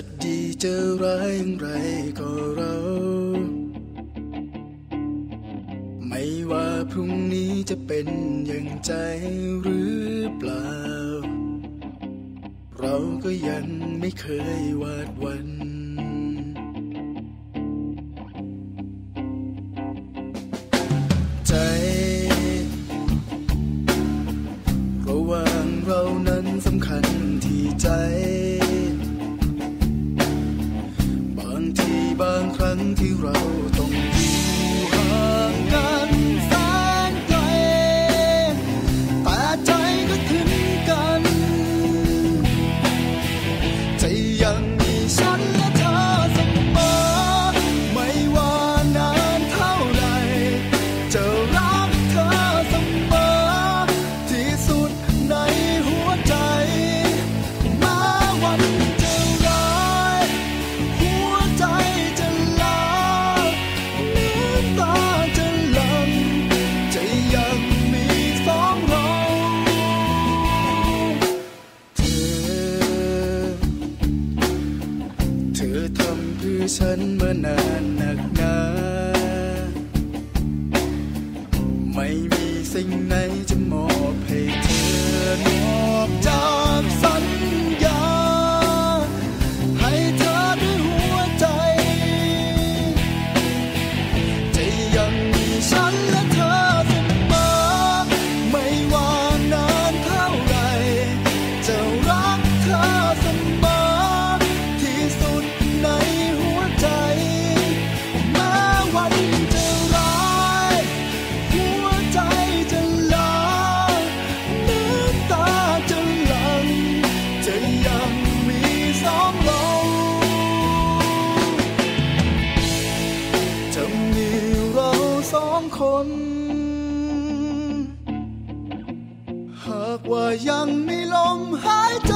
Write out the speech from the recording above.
จะดีจะร้ายอย่างไรก็เรา ไม่ว่าพรุ่งนี้จะเป็นอย่างใจหรือเปล่า เราก็ยังไม่เคยวาดวัน computer. เธอทำเพื่อฉันมานานหนักหนาไม่มีสิ่งไหน คน หากว่ายังไม่ลมหายใจ